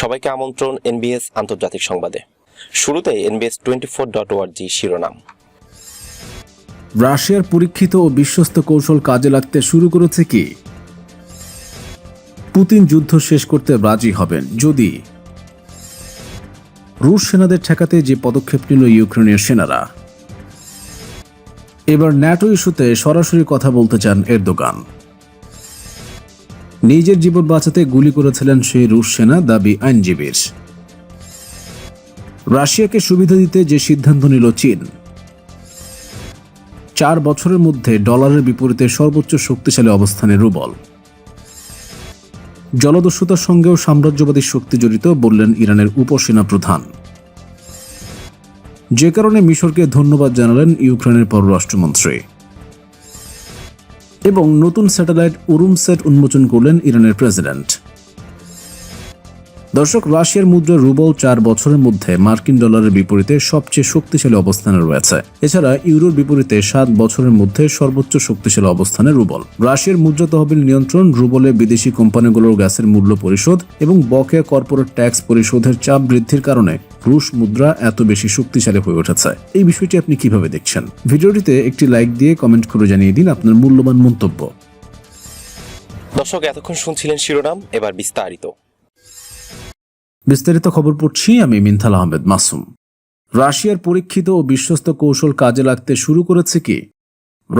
সবাইকে আমন্ত্রণ এনবিএস আন্তর্জাতিক সংবাদে। শুরুতে এনবিএস টোয়েন্টি ফোর ডট ওয়ার্জি শিরোনাম। রাশিয়ার পরীক্ষিত ও বিশ্বস্ত কৌশল কাজে লাগতে শুরু করেছে কি? পুতিন যুদ্ধ শেষ করতে রাজি হবেন যদি। রুশ সেনাদের ঠেকাতে যে পদক্ষেপ নিল ইউক্রেনীয় সেনারা। এবার ন্যাটো ইস্যুতে সরাসরি কথা বলতে চান এরদোগান। নিজের জীবন বাঁচাতে গুলি করেছিলেন সেই রুশ সেনা দাবি আইনজীবীর। রাশিয়াকে সুবিধা দিতে যে সিদ্ধান্ত নিল চীন, চার বছরের মধ্যে ডলারের বিপরীতে সর্বোচ্চ শক্তিশালী অবস্থানে রুবল। জলদস্যুতার সঙ্গেও সাম্রাজ্যবাদী শক্তি জড়িত বললেন ইরানের উপসেনা প্রধান। যে কারণে মিশরকে ধন্যবাদ জানালেন ইউক্রেনের পররাষ্ট্রমন্ত্রী। এবং নতুন স্যাটেলাইট উরুমসেট উন্মোচন করলেন ইরানের প্রেসিডেন্ট। দর্শক, রাশিয়ার মুদ্রা রুবল চার বছরের মধ্যে মার্কিন ডলারের বিপরীতে সবচেয়ে শক্তিশালী অবস্থানে রয়েছে। এছাড়া ইউরোর বিপরীতে সাত বছরের মধ্যে সর্বোচ্চ শক্তিশালী অবস্থানে রুবল। রাশিয়ার মুদ্রা তহবিল নিয়ন্ত্রণ, রুবলে বিদেশি কোম্পানিগুলোর গ্যাসের মূল্য পরিশোধ এবং বকেয়া কর্পোরেট ট্যাক্স পরিশোধের চাপ বৃদ্ধির কারণে রুশ মুদ্রা এত বেশি শক্তিশালী হয়ে উঠেছে। এই বিষয়টি আপনি কীভাবে দেখছেন? ভিডিওটিতে একটি লাইক দিয়ে কমেন্ট করে জানিয়ে দিন আপনার মূল্যবান মন্তব্য। দর্শক এতক্ষণ শুনছিলেন শিরোনাম এবার বিস্তারিত। বিস্তারিত খবর পড়ছি আমি মিনথাল আহমেদ মাসুম। রাশিয়ার পরীক্ষিত ও বিশ্বস্ত কৌশল কাজে লাগতে শুরু করেছে কি?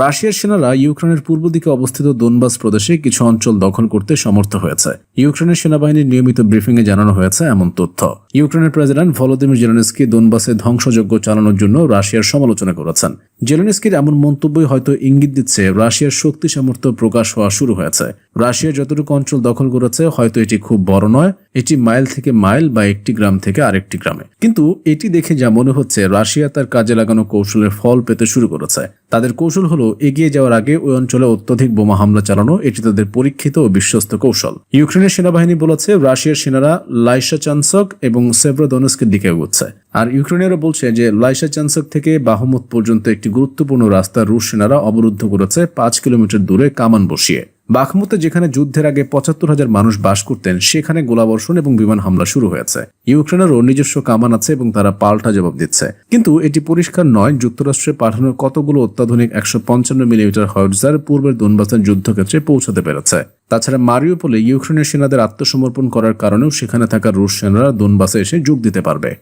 রাশিয়ার সেনারা ইউক্রেনের পূর্ব দিকে অবস্থিত দোনবাস প্রদেশে কিছু অঞ্চল দখল করতে সমর্থ হয়েছে। ইউক্রেনের সেনাবাহিনীর নিয়মিত ব্রিফিংয়ে জানানো হয়েছে এমন তথ্য। ইউক্রেনের প্রেসিডেন্ট ভলোদিমির জেলেনস্কি দোনবাসে ধ্বংসযজ্ঞ চালানোর জন্য রাশিয়ার সমালোচনা করেছেন। জেলেনস্কির এমন মন্তব্যই হয়তো ইঙ্গিত দিচ্ছে রাশিয়ার শক্তি সামর্থ্য প্রকাশ হওয়া শুরু হয়েছে। রাশিয়া যতটুকু অঞ্চল দখল করেছে, হয়তো এটি খুব বড় নয়। এটি মাইল থেকে মাইল বা একটি গ্রাম থেকে আরেকটি গ্রামে। কিন্তু এটি দেখে যা মনে হচ্ছে, রাশিয়া তার কাজে লাগানো কৌশলের ফল পেতে শুরু করেছে। তাদের কৌশল হলো, এগিয়ে যাওয়ার আগে ওই অঞ্চলে অত্যধিক বোমা হামলা চালানো, এটি তাদের পরীক্ষিত ও বিশ্বস্ত কৌশল। ইউক্রেনের সেনাবাহিনী বলেছে, রাশিয়ার সেনারা লাইসা চানসক এবং সেভ্রোদনস্কের দিকে এগোচ্ছে। আর ইউক্রেনীয়রা বলছে যে, লাইসা চানসক থেকে বাহমত পর্যন্ত একটি গুরুত্বপূর্ণ রাস্তা রুশ সেনারা অবরুদ্ধ করেছে, পাঁচ কিলোমিটার দূরে কামান বসিয়ে। বাখমুতে, যেখানে যুদ্ধের আগে পঁচাত্তর হাজার মানুষ বাস করতেন, সেখানে গোলাবর্ষণ এবং বিমান হামলা শুরু হয়েছে। ইউক্রেনেরও নিজস্ব কামান আছে এবং তারা পাল্টা জবাব দিচ্ছে। কিন্তু এটি পরিষ্কার নয়, যুক্তরাষ্ট্রে পাঠানো কতগুলো অত্যাধুনিক একশো পঞ্চান্ন মিলিমিটার হয়জার পূর্বের দোনবাসের যুদ্ধক্ষেত্রে পৌঁছাতে পেরেছে। তাছাড়া মারিওপোলে ইউক্রেনের সেনাদের আত্মসমর্পণ করার কারণেও সেখানে থাকা রুশ সেনারা দোনবাসে এসে যোগ দিতে পারবে।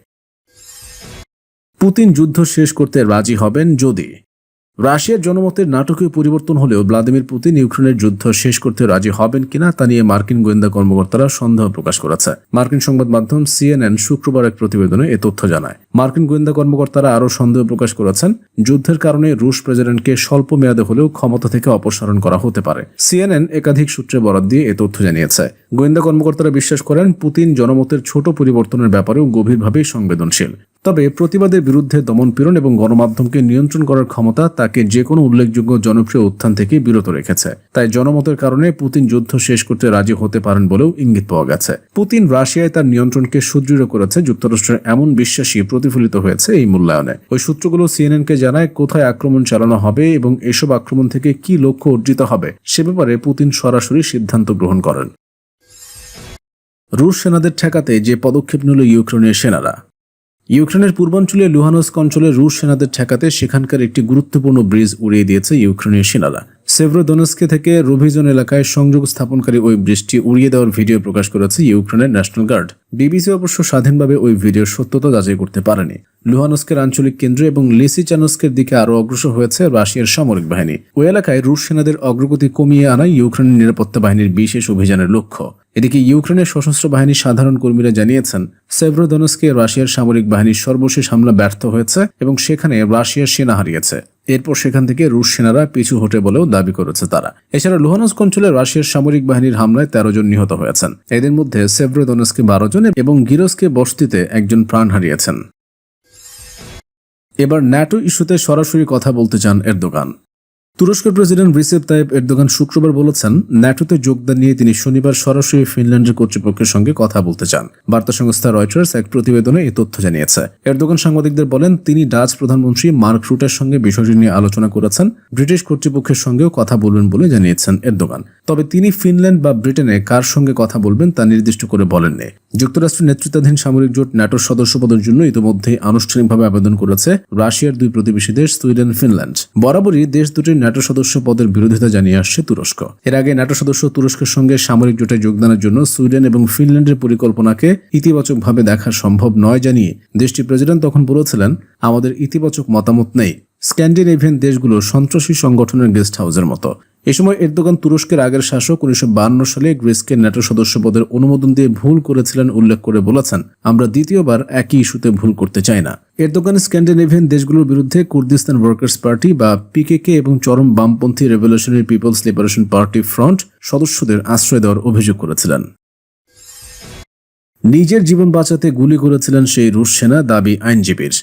পুতিন যুদ্ধ শেষ করতে রাজি হবেন যদি। রাশিয়ার জনমতের নাটকীয় পরিবর্তন হলেও ভ্লাদিমির পুতিন ইউক্রেনের যুদ্ধ শেষ করতে রাজি হবেন কিনা তা নিয়ে মার্কিন গোয়েন্দা কর্মকর্তারা সন্দেহ প্রকাশ করেছে। মার্কিন সংবাদ মাধ্যম সিএনএন শুক্রবার এক প্রতিবেদনে এ তথ্য জানায়। মার্কিন গোয়েন্দা কর্মকর্তারা আরও সন্দেহ প্রকাশ করেছেন, যুদ্ধের কারণে রুশ প্রেসিডেন্টকে স্বল্প মেয়াদে হলেও ক্ষমতা থেকে অপসারণ করা হতে পারে। সিএনএন একাধিক সূত্রে বরাদ দিয়ে এ তথ্য জানিয়েছে। গোয়েন্দা কর্মকর্তারা বিশ্বাস করেন, পুতিন জনমতের ছোট পরিবর্তনের ব্যাপারেও গভীরভাবেই সংবেদনশীল। তবে প্রতিবাদের বিরুদ্ধে দমনপীড়ন এবং গণমাধ্যমকে নিয়ন্ত্রণ করার ক্ষমতা তাকে যে কোনো উল্লেখযোগ্য জনপ্রিয় উত্থান থেকে বিরত রেখেছে। তাই জনমতের কারণে পুতিন যুদ্ধ শেষ করতে রাজি হতে পারেন বলেও ইঙ্গিত পাওয়া গেছে। পুতিন রাশিয়ায় তার নিয়ন্ত্রণকে সুদৃঢ় করেছে, যুক্তরাষ্ট্রের এমন বিশ্বাসই প্রতিফলিত হয়েছে এই মূল্যায়নে। ওই সূত্রগুলো সিএনএনকে জানায়, কোথায় আক্রমণ চালানো হবে এবং এসব আক্রমণ থেকে কি লক্ষ্য অর্জিত হবে, সে ব্যাপারে পুতিন সরাসরি সিদ্ধান্ত গ্রহণ করেন। রুশ সেনাদের ঠেকাতে যে পদক্ষেপ নিল ইউক্রেনের সেনারা। ইউক্রেনের পূর্বাঞ্চলে লুহানস্ক অঞ্চলে রুশ সেনাদের ঠেকাতে সেখানকার একটি গুরুত্বপূর্ণ ব্রিজ উড়িয়ে দিয়েছে ইউক্রেনীয় সেনারা। সেভ্রোদনস্কে থেকে রুভিজন এলাকায় সংযোগ স্থাপনকারী ওই ব্রিজটি উড়িয়ে দেওয়ার ভিডিও প্রকাশ করেছে ইউক্রেনের ন্যাশনাল গার্ড। বিবিসি অবশ্য স্বাধীনভাবে ওই ভিডিওর সত্যতা যাচাই করতে পারেনি। লুহানস্কের আঞ্চলিক কেন্দ্র এবং লিসিচানস্কের দিকে আরও অগ্রসর হয়েছে রাশিয়ার সামরিক বাহিনী। ওই এলাকায় রুশ সেনাদের অগ্রগতি কমিয়ে আনাই ইউক্রেনের নিরাপত্তা বাহিনীর বিশেষ অভিযানের লক্ষ্য। এদিকে ইউক্রেনের সশস্ত্র বাহিনীর সাধারণ কর্মীরা জানিয়েছেন, সেভ্রোদনস্কে রাশিয়ার সামরিক বাহিনীর সর্বশেষ হামলা ব্যর্থ হয়েছে এবং সেখানে রাশিয়ার সেনা হারিয়েছে। এরপর সেখান থেকে রুশ সেনারা পিছু হটে বলেও দাবি করেছে তারা। এছাড়া লুহানস্ক অঞ্চলে রাশিয়ার সামরিক বাহিনীর হামলায় তেরো জন নিহত হয়েছেন। এদের মধ্যে সেভ্রোদনস্কে বারো জন এবং গিরোসকে বস্তিতে একজন প্রাণ হারিয়েছেন। এবার ন্যাটো ইস্যুতে সরাসরি কথা বলতে চান এরদোগান। তুরস্কের প্রেসিডেন্ট রিসেপ তাইপ এরদোগান শুক্রবার বলেছেন, ন্যাটোতে যোগদান নিয়ে তিনি শনিবার সরাসরি ফিনল্যান্ডের কর্তৃপক্ষের সঙ্গে কথা বলতে চান। বার্তা সংস্থা রয়টার্স এক প্রতিবেদনে এই তথ্য জানিয়েছে। এরদোগান সাংবাদিকদের বলেন, তিনি ডাচ প্রধানমন্ত্রী মার্ক রুটের সঙ্গে বিষয়টি নিয়ে আলোচনা করেছেন, ব্রিটিশ কর্তৃপক্ষের সঙ্গেও কথা বলবেন বলে জানিয়েছেন এরদোগান। তবে তিনি ফিনল্যান্ড বা ব্রিটেনে কার সঙ্গে কথা বলবেন তা নির্দিষ্ট করে বলেননি। যুক্তরাষ্ট্রের নেতৃত্বাধীন সামরিক জোট ন্যাটোর সদস্য পদের জন্য ইতিমধ্যেই আনুষ্ঠানিকভাবে আবেদন করেছে রাশিয়ার দুই প্রতিবেশী দেশ, সুইডেন, ফিনল্যান্ড। বরাবরই দেশ দুটির ন্যাটো সদস্য পদের বিরোধিতা জানিয়ে আসছে তুরস্ক। এর আগে ন্যাটো সদস্য তুরস্কের সঙ্গে সামরিক জোটে যোগদানের জন্য সুইডেন এবং ফিনল্যান্ডের পরিকল্পনাকে ইতিবাচকভাবে দেখা সম্ভব নয় জানিয়ে দেশটির প্রেসিডেন্ট তখন বলেছিলেন, আমাদের ইতিবাচক মতামত নেই। স্ক্যান্ডিনেভিয়ান দেশগুলো সন্ত্রাসী সংগঠনের গেস্ট হাউসের মতো। এ সময় এরদোগান তুরস্কের আগের শাসক উনিশশো সালে গ্রিসকে ন্যাটো সদস্য পদের অনুমোদন দিয়ে ভুল করেছিলেন উল্লেখ করে বলেছেন, আমরা দ্বিতীয়বার একই ইস্যুতে ভুল করতে চাই না। এরদোগান স্ক্যান্ডিনেভিয়ান দেশগুলোর বিরুদ্ধে কুর্দিস্তান ওয়ার্কার্স পার্টি বা পিকেকে এবং চরম বামপন্থী revolutionary people's liberation party front সদস্যদের আশ্রয় দেওয়ার অভিযোগ করেছিলেন। নিজের জীবন বাঁচাতে গুলি করেছিলেন সেই রুশ সেনা দাবি আইনজীবীর।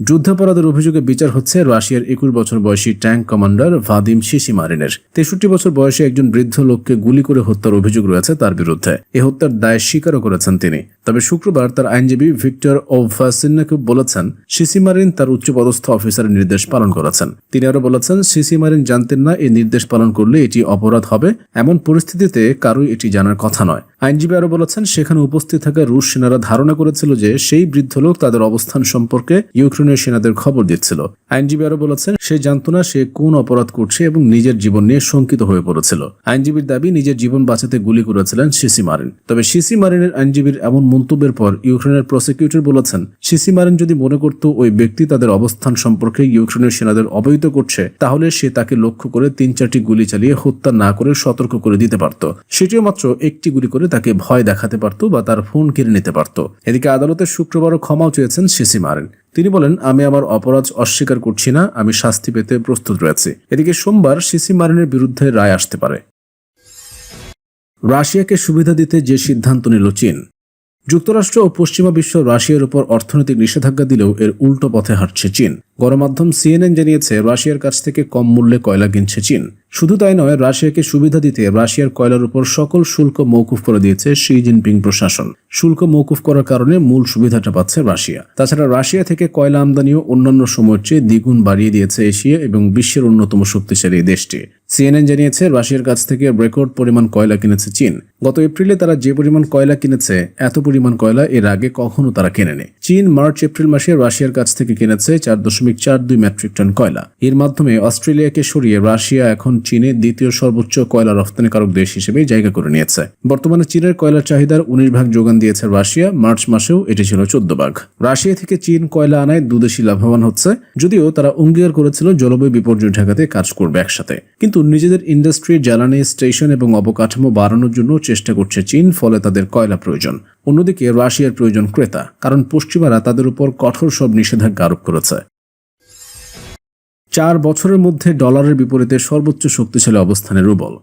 যুদ্ধাপরাধের অভিযোগে বিচার হচ্ছে রাশিয়ার একুশ বছর বয়সী ট্যাঙ্ক কমান্ডার ভাদিম শিশিমারিনের। তেষট্টি বছর বয়সে একজন বৃদ্ধ লোককে গুলি করে হত্যার অভিযোগ রয়েছে তার বিরুদ্ধে। এ হত্যার দায় স্বীকারও করেছেন তিনি। তবে শুক্রবার তার আইনজীবী ভিক্টর ওভাসিনাকুব বলেছেন, শিশিমারিন তার উচ্চপদস্থ অফিসারের নির্দেশ পালন করেছেন। তিনি আরও বলেছেন, শিশিমারিন জানতেন না এই নির্দেশ পালন করলে এটি অপরাধ হবে, এমন পরিস্থিতিতে কারোই এটি জানার কথা নয়। আইনজীবী আরও বলেছেন, সেখানে উপস্থিত থাকা রুশ সেনারা ধারণা করেছিল যে সেই বৃদ্ধ লোক তাদের অবস্থান সম্পর্কে ইউক্রেনের সেনাদের খবর দিচ্ছিল। আইনজীবী আরও বলেছেন, সে জানতো না সে কোন অপরাধ করছে এবং নিজের জীবন নিয়ে শঙ্কিত হয়ে পড়েছিল। আইনজীবীর দাবি, নিজের জীবন বাঁচাতে গুলি করেছিলেন সিসি মারিন। তবে সিসি মারিনের আইনজীবীর এমন মন্তব্যের পর ইউক্রেনের প্রসিকিউটর বলেছেন, সিসি মারিন যদি মনে করত ওই ব্যক্তি তাদের অবস্থান সম্পর্কে ইউক্রেনের সেনাদের অবহিত করছে, তাহলে সে তাকে লক্ষ্য করে তিন চারটি গুলি চালিয়ে হত্যা না করে সতর্ক করে দিতে পারত। সেটিও মাত্র একটি গুলি করে তাকে ভয় দেখাতে পারত বা তার ফোন কেড়ে নিতে পারত। এদিকে আদালতে শুক্রবারও ক্ষমাও চেয়েছেন সিসি মারেন। তিনি বলেন, আমি আমার অপরাধ অস্বীকার করছি না, আমি শাস্তি পেতে প্রস্তুত রয়েছি। এদিকে সোমবার সিসি মারিনের বিরুদ্ধে রায় আসতে পারে। রাশিয়াকে সুবিধা দিতে যে সিদ্ধান্ত নিল চীন যুক্তরাষ্ট্র ও পশ্চিমা বিশ্ব রাশিয়ার উপর অর্থনৈতিক নিষেধাজ্ঞা দিলেও এর উল্টো পথে হাঁটছে চীন। গণমাধ্যম সিএনএন জানিয়েছে, রাশিয়ার কাছ থেকে কম মূল্যে কয়লা কিনছে চীন। শুধু তাই নয়, রাশিয়াকে সুবিধা দিতে রাশিয়ার কয়লার উপর সকল শুল্ক মৌকুফ করে দিয়েছে শি জিনপিং প্রশাসন। শুল্ক মৌকুফ করার কারণে মূল সুবিধাটা পাচ্ছে রাশিয়া। তাছাড়া রাশিয়া থেকে কয়লা আমদানিও অন্যান্য সময়ের চেয়ে দ্বিগুণ বাড়িয়ে দিয়েছে এশিয়া এবং বিশ্বের অন্যতম শক্তিশালী দেশটি। সিএনএন জানিয়েছে, রাশিয়ার কাছ থেকে রেকর্ড পরিমাণ কয়লা কিনেছে চীন। গত এপ্রিলে তারা যে পরিমাণ কয়লা কিনেছে, এত পরিমাণ কয়লা এর আগে কখনো তারা কেনেনি। চীন মার্চ, এপ্রিল মাসে রাশিয়ার কাছ থেকে কিনেছে চার দশমিক চার দুই মেট্রিক টন কয়লা। এর মাধ্যমে অস্ট্রেলিয়াকে সরিয়ে রাশিয়া এখন চীনে দ্বিতীয় সর্বোচ্চ কয়লা রপ্তানিকারক দেশ হিসেবে জায়গা করে নিয়েছে। বর্তমানে চীনের কয়লার চাহিদার উনিশ ভাগ যোগান দিয়েছে রাশিয়া, মার্চ মাসেও এটি ছিল চোদ্দ ভাগ। রাশিয়া থেকে চীন কয়লা আনায় দুদেশই লাভবান হচ্ছে, যদিও তারা অঙ্গীকার করেছিল জলবায়ু বিপর্যয় ঠেকাতে কাজ করবে একসাথে। কিন্তু নিজেদের ইন্ডাস্ট্রি, জ্বালানি, স্টেশন এবং অবকাঠামো বাড়ানোর জন্য চেষ্টা করছে চীন, ফলে তাদের কয়লা প্রয়োজন। অন্যদিকে রাশিয়ার প্রয়োজন ক্রেতা, কারণ পশ্চিমারা তাদের উপর কঠোর সব নিষেধাজ্ঞা আরোপ করেছে। চার বছরের মধ্যে ডলারের বিপরীতে সর্বোচ্চ শক্তিশালী অবস্থানে রুবল।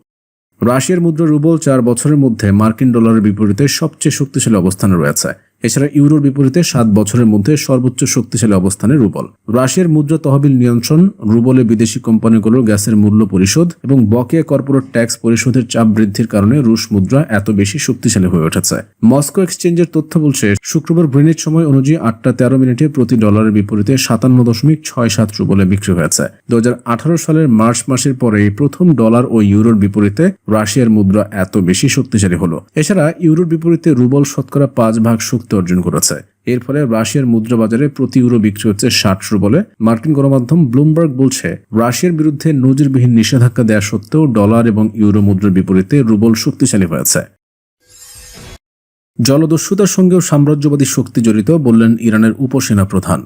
রাশিয়ার মুদ্রা রুবল চার বছরের মধ্যে মার্কিন ডলারের বিপরীতে সবচেয়ে শক্তিশালী অবস্থানে রয়েছে। এছাড়া ইউরোর বিপরীতে সাত বছরের মধ্যে সর্বোচ্চ শক্তিশালী অবস্থানে রুবল। রাশিয়ার মুদ্রা তহবিল নিয়ন্ত্রণ, রুবলে বিদেশি কোম্পানিগুলোর গ্যাসের মূল্য পরিশোধ এবং বকেয়া কর্পোরেট ট্যাক্স পরিশোধের চাপ বৃদ্ধির কারণে রুশ মুদ্রা এত বেশি শক্তিশালী হয়ে উঠেছে। মস্কো এক্সচেঞ্জের তথ্য বলছে, শুক্রবার গ্রিনিচ সময় অনুযায়ী আটটা তেরো মিনিটে প্রতি ডলারের বিপরীতে সাতান্ন দশমিক ছয় সাত রুবলে বিক্রি হয়েছে। দু হাজার আঠারো সালের মার্চ মাসের পরে প্রথম ডলার ও ইউরোর বিপরীতে রাশিয়ার মুদ্রা এত বেশি শক্তিশালী হলো। এছাড়া ইউরোর বিপরীতে রুবল শতকরা পাঁচ ভাগ শক্তি অর্জন করেছে। এর ফলে রাশিয়ার মুদ্রা বাজারে প্রতি ইউরো বিক্রি হচ্ছে ষাট রুবলে মার্কিন গণমাধ্যম ব্লুমবার্গ বলছে, রাশিয়ার বিরুদ্ধে নজিরবিহীন নিষেধাজ্ঞা দেওয়া সত্ত্বেও ডলার এবং ইউরো মুদ্রার বিপরীতে রুবল শক্তিশালী হয়েছে। জলদস্যুতার সঙ্গেও সাম্রাজ্যবাদী শক্তি জড়িত বললেন ইরানের উপসেনা প্রধান।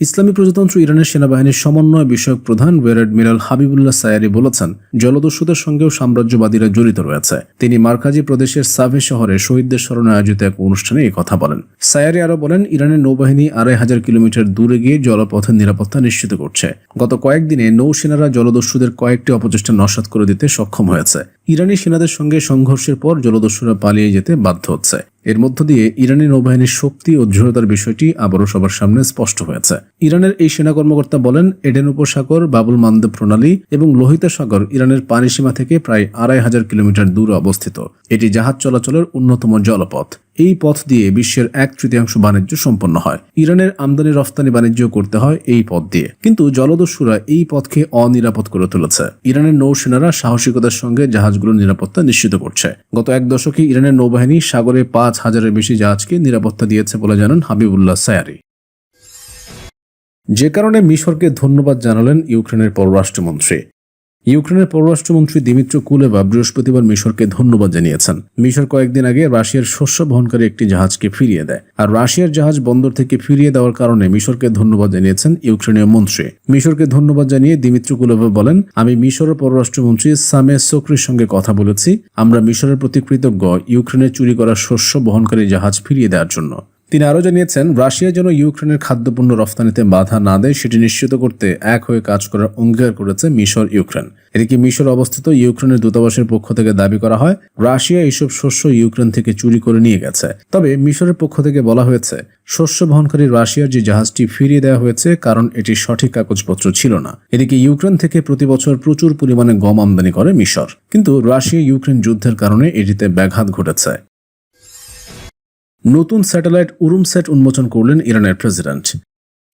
ইসলামী প্রজাতন্ত্র ইরানের সেনাবাহিনীর সমন্বয় বিষয়ক প্রধান ওয়ার অ্যাডমিরাল হাবিবুল্লাহ সায়ারি বলেছেন জলদস্যুতার সঙ্গেও সাম্রাজ্যবাদীরা জড়িত রয়েছে। তিনি মার্কাজি প্রদেশের সাভে শহরে শহীদদের স্মরণে আয়োজিত এক অনুষ্ঠানে এই কথা বলেন। সায়ারি আরও বলেন, ইরানের নৌবাহিনী আড়াই হাজার কিলোমিটার দূরে গিয়ে জলপথের নিরাপত্তা নিশ্চিত করছে। গত কয়েকদিনে নৌসেনারা জলদস্যুদের কয়েকটি অপচেষ্টা নস্বাত করে দিতে সক্ষম হয়েছে। ইরানি সেনাদের সঙ্গে সংঘর্ষের পর জলদস্যুরা পালিয়ে যেতে বাধ্য হচ্ছে। এর মধ্য দিয়ে ইরানি নৌবাহিনীর শক্তি ও দৃঢ়তার বিষয়টি আবারও সবার সামনে স্পষ্ট হয়েছে। ইরানের এই সেনা কর্মকর্তা বলেন, এডেন উপসাগর, বাবুল মান্দব প্রণালী এবং লোহিত সাগর ইরানের পানি সীমা থেকে প্রায় আড়াই হাজার কিলোমিটার দূরে অবস্থিত। এটি জাহাজ চলাচলের অন্যতম জলপথ। এই পথ দিয়ে বিশ্বের এক তৃতীয়াংশ বাণিজ্য সম্পন্ন হয়। ইরানের আমদানি রফতানি বাণিজ্য করতে হয় এই পথ দিয়ে। কিন্তু জলদস্যুরা এই পথকে অনিরাপদ করে তুলেছে। ইরানের নৌসেনারা সাহসিকতার সঙ্গে জাহাজগুলোর নিরাপত্তা নিশ্চিত করছে। গত এক দশকে ইরানের নৌবাহিনী সাগরে পাঁচ হাজারের বেশি জাহাজকে নিরাপত্তা দিয়েছে বলে জানান হাবিবুল্লাহ সায়ারি। যে কারণে মিশরকে ধন্যবাদ জানালেন ইউক্রেনের পররাষ্ট্রমন্ত্রী। ইউক্রেনের পররাষ্ট্রমন্ত্রী দিমিত্র কুলেবা বৃহস্পতিবার মিশরকে ধন্যবাদ জানিয়েছেন। মিশর কয়েকদিন আগে রাশিয়ার শস্য বহনকারী একটি জাহাজকে ফিরিয়ে দেয়। আর রাশিয়ার জাহাজ বন্দর থেকে ফিরিয়ে দেওয়ার কারণে মিশরকে ধন্যবাদ জানিয়েছেন ইউক্রেনীয় মন্ত্রী। মিশরকে ধন্যবাদ জানিয়ে দিমিত্র কুলেবা বলেন, আমি মিশরের পররাষ্ট্রমন্ত্রী সামে সোকরির সঙ্গে কথা বলেছি। আমরা মিশরের প্রতি কৃতজ্ঞ ইউক্রেনের চুরি করা শস্য বহনকারী জাহাজ ফিরিয়ে দেওয়ার জন্য। তিনি আরও জানিয়েছেন, রাশিয়া যেন ইউক্রেনের খাদ্যপণ্য রফতানিতে বাধা না দেয়, সেটি নিশ্চিত করতে এক হয়ে কাজ করার অঙ্গীকার করেছে মিশর ইউক্রেন। এদিকে মিশর অবস্থিত ইউক্রেনের দূতাবাসের পক্ষ থেকে দাবি করা হয়, রাশিয়া এইসব শস্য ইউক্রেন থেকে চুরি করে নিয়ে গেছে। তবে মিশরের পক্ষ থেকে বলা হয়েছে, শস্য বহনকারী রাশিয়ার যে জাহাজটি ফিরিয়ে দেওয়া হয়েছে, কারণ এটি সঠিক কাগজপত্র ছিল না। এদিকে ইউক্রেন থেকে প্রতি বছর প্রচুর পরিমাণে গম আমদানি করে মিশর। কিন্তু রাশিয়া ইউক্রেন যুদ্ধের কারণে এটিতে ব্যাঘাত ঘটেছে। নতুন স্যাটেলাইট উরুমস্যাট উন্মোচন করলেন ইরানের প্রেসিডেন্ট।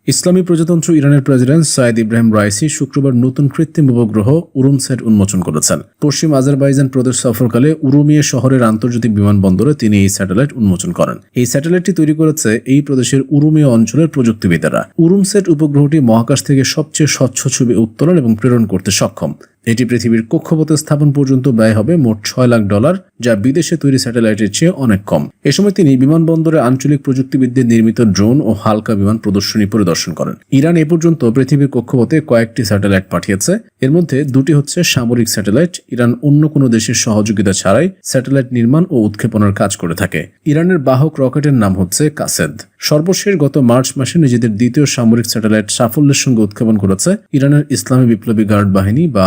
ইসলামী প্রজাতন্ত্র ইরানের প্রেসিডেন্ট সাইদ ইব্রাহিম রাইসি শুক্রবার নতুন কৃত্রিম উপগ্রহ উরুমস্যাট উন্মোচন করেছেন। পশ্চিম আজারবাইজান প্রদেশ সফরকালে উরুমিয়ে শহরের আন্তর্জাতিক বিমানবন্দরে তিনি এই স্যাটেলাইট উন্মোচন করেন। এই স্যাটেলাইটটি তৈরি করেছে এই প্রদেশের উরুমিয়া অঞ্চলের প্রযুক্তিবিদেরা। উরুমস্যাট উপগ্রহটি মহাকাশ থেকে সবচেয়ে স্বচ্ছ ছবি উত্তোলন এবং প্রেরণ করতে সক্ষম। এটি পৃথিবীর কক্ষপথে স্থাপন পর্যন্ত ব্যয় হবে মোট ছয় লাখ ডলার, যা বিদেশে তৈরি স্যাটেলাইটের চেয়ে অনেক কম। এ সময় তিনি বিমানবন্দরে আঞ্চলিক প্রযুক্তিবিদদের নির্মিত ড্রোন ও হালকা বিমান প্রদর্শনী পরিদর্শন করেন। ইরান এ পর্যন্ত পৃথিবীর কক্ষপথে কয়েকটি স্যাটেলাইট পাঠিয়েছে। এর মধ্যে দুটি হচ্ছে সামরিক স্যাটেলাইট। ইরান অন্য কোনো দেশের সহযোগিতা ছাড়াই স্যাটেলাইট নির্মাণ ও উৎক্ষেপণের কাজ করে থাকে। ইরানের বাহক রকেটের নাম হচ্ছে কাসেদ। সর্বশেষ গত মার্চ মাসে নিজেদের দ্বিতীয় সামরিক স্যাটেলাইট সাফল্যের সঙ্গে উৎক্ষেপণ করেছে ইরানের ইসলামী বিপ্লবী গার্ড বাহিনী বা